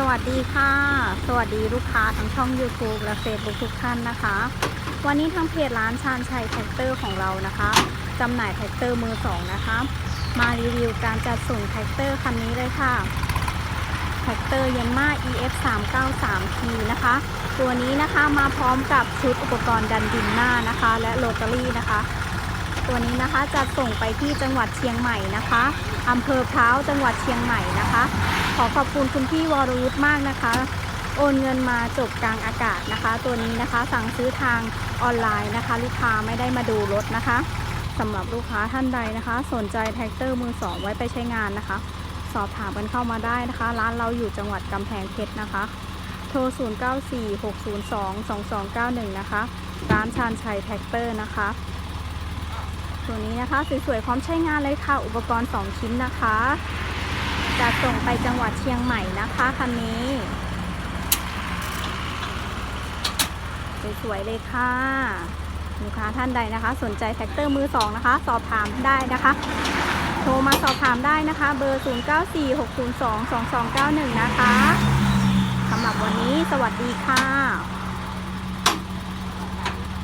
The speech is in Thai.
สวัสดีค่ะ สวัสดีลูกค้าทั้งช่อง YouTube และ Facebook ทุกท่านนะคะ วันนี้ทางเพจร้านชาญชัยแท็กเตอร์ของเรานะคะจำหน่ายแท็กเตอร์มือสองนะคะ มารีวิวการจัดส่งแท็กเตอร์คันนี้เลยค่ะแท็กเตอร์ยันมา EF 3 9 3 T นะคะ ตัวนี้นะคะมาพร้อมกับชุดอุปกรณ์ดันดินหน้านะคะ และโรตารี่นะคะ ตัวนี้นะคะจะส่งไปที่จังหวัดเชียงใหม่นะคะอำเภอพร้าวจังหวัดเชียงใหม่นะคะ ขอขอบคุณคุณพี่วรวุฒิมากนะคะ โอนเงินมาจบกลางอากาศนะคะ ตัวนี้นะคะสั่งซื้อทางออนไลน์นะคะ ลูกค้าไม่ได้มาดูรถนะคะสำหรับลูกค้าท่านใดนะคะ สนใจแท็กเตอร์มือสองไว้ไปใช้งานนะคะ สอบถามกันเข้ามาได้นะคะ ร้านเราอยู่จังหวัดกำแพงเพชรนะคะ โทร 0946022291 นะคะ ร้านชาญชัยแท็กเตอร์นะคะ ตัวนี้นะคะสวยๆพร้อมใช้งานเลยค่ะ อุปกรณ์ 2 ชิ้นนะคะจะส่งไปจังหวัดเชียงใหม่นะคะคันนี้ สวยๆเลยค่ะลูกค้าท่านใดนะคะ สนใจแท็กเตอร์มือสองนะคะ สอบถามได้นะคะ โทรมาสอบถามได้นะคะ เบอร์ 0946022291 นะคะสำหรับวันนี้สวัสดีค่ะ